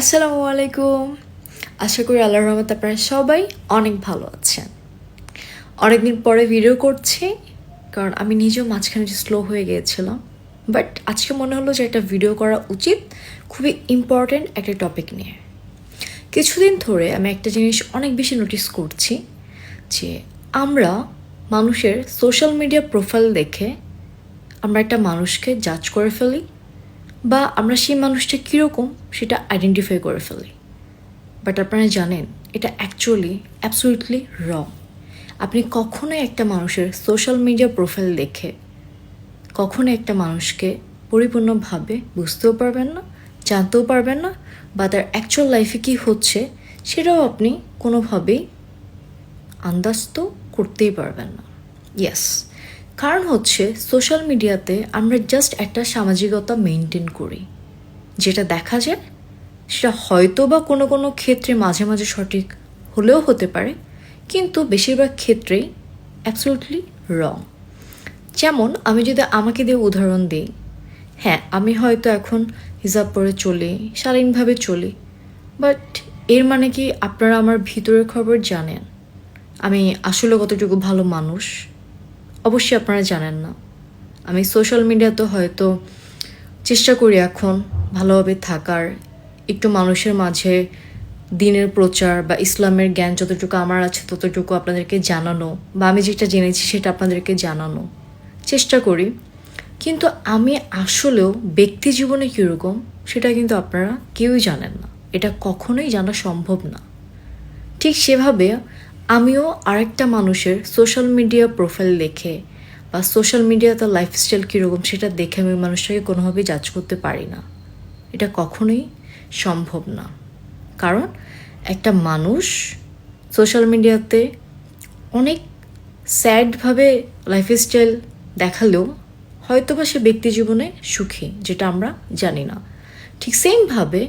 আসসালামু আলাইকুম আশা করি আল্লাহর রহমত আপনারা সবাই অনেক ভালো আছেন। অনেকদিন পরে ভিডিও করছি, কারণ আমি নিজেও মাঝখানে যে স্লো হয়ে গিয়েছিলাম। বাট আজকে মনে হলো যে একটা ভিডিও করা উচিত, খুবই ইম্পর্ট্যান্ট একটা টপিক নিয়ে। কিছুদিন ধরে আমি একটা জিনিস অনেক বেশি নোটিস করছি, যে আমরা মানুষের সোশ্যাল মিডিয়া প্রোফাইল দেখে আমরা একটা মানুষকে জাজ করে ফেলি বা আমরা সেই মানুষটা কীরকম সেটা আইডেন্টিফাই করে ফেলি। বাট আপনারা জানেন, এটা অ্যাকচুয়ালি অ্যাবসলিউটলি রং আপনি কখনোই একটা মানুষের সোশ্যাল মিডিয়া প্রোফাইল দেখে কখনো একটা মানুষকে পরিপূর্ণভাবে বুঝতেও পারবেন না, জানতেও পারবেন না বা তার অ্যাকচুয়াল লাইফে কী হচ্ছে সেটাও আপনি কোনোভাবেই আন্দাজ তো করতেই পারবেন না। ইয়েস কারণ হচ্ছে সোশ্যাল মিডিয়াতে আমরা জাস্ট একটা সামাজিকতা মেনটেন করি। যেটা দেখা যায়, সেটা হয়তো বা কোনো কোনো ক্ষেত্রে মাঝে মাঝে সঠিক হলেও হতে পারে, কিন্তু বেশিরভাগ ক্ষেত্রেই অ্যাবসলুটলি রং যেমন, আমি যদি আমাকে দিয়ে উদাহরণ দিই হ্যাঁ আমি হয়তো এখন হিসাব পরে চলি, শালীনভাবে চলি বাট এর মানে কি আপনারা আমার ভিতরের খবর জানেন? আমি আসলে কতটুকু ভালো মানুষ? অবশ্যই আপনারা জানেন না। আমি সোশ্যাল মিডিয়াতে হয়তো চেষ্টা করি এখন ভালোভাবে থাকার। একটু মানুষের মাঝে দিনের প্রচার বা ইসলামের জ্ঞান যতটুকু আমার আছে ততটুকু আপনাদেরকে জানানো বা আমি যেটা জেনেছি সেটা আপনাদেরকে জানানো। চেষ্টা করি। কিন্তু আমি আসলেও ব্যক্তি জীবনে কীরকম সেটা কিন্তু আপনারা কেউই জানেন না। এটা কখনোই জানা সম্ভব না। ঠিক সেভাবে আমিও আরেকটা মানুষের সোশ্যাল মিডিয়া প্রোফাইল দেখে বা সোশ্যাল মিডিয়া তার লাইফস্টাইল কীরকম সেটা দেখে আমি মানুষটাকে কোনোভাবেই জাজ করতে পারি না। এটা কখনোই সম্ভব না। কারণ একটা মানুষ সোশ্যাল মিডিয়াতে অনেক স্যাডভাবে লাইফস্টাইল দেখালেও হয়তো বা সে ব্যক্তি জীবনে সুখী, যেটা আমরা জানি না। ঠিক সেমভাবে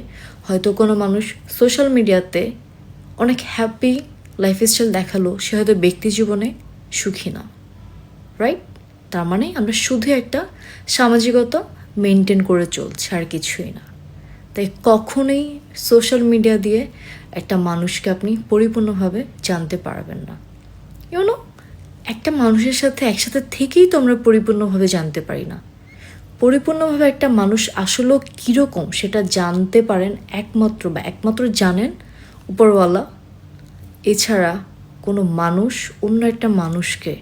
হয়তো কোনো মানুষ সোশ্যাল মিডিয়াতে অনেক হ্যাপি লাইফস্টাইল দেখাল সে হয়তো ব্যক্তি জীবনে সুখী না রাইট তার মানে আমরা শুধু একটা সামাজিকতা মেনটেন করে চলছে আর কিছুই না। তাই কখনোই সোশ্যাল মিডিয়া দিয়ে একটা মানুষকে আপনি পরিপূর্ণভাবে জানতে পারবেন না। ইউনো একটা মানুষের সাথে একসাথে থেকেই তো আমরা পরিপূর্ণভাবে জানতে পারি না। পরিপূর্ণভাবে একটা মানুষ আসলেও কীরকম সেটা জানতে পারেন একমাত্র বা একমাত্র জানেন উপরওয়ালা এছাড়া কোনো মানুষ অন্য একটা মানুষকে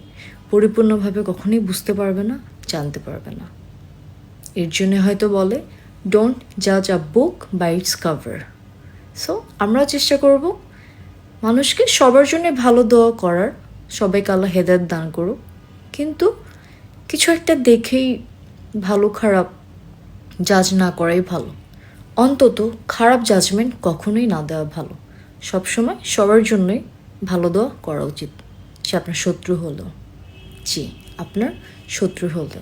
পরিপূর্ণভাবে কখনোই বুঝতে পারবে না, জানতে পারবে না। এর জন্য হয়তো বলে ডোন্ট জাজ a book by its cover so আমরাও চেষ্টা করব মানুষকে সবার জন্য ভালো দোয়া করার, সবাইকে আল্লাহ হেদায়ত দান করুক। কিন্তু কিছু একটা দেখেই ভালো খারাপ জাজ না করাই ভালো। অন্তত খারাপ জাজমেন্ট কখনোই না দেওয়া ভালো। সবসময় সবার জন্যই ভালো দোয়া করা উচিত। সে আপনার শত্রু হলো। জি, আপনার শত্রু হলো।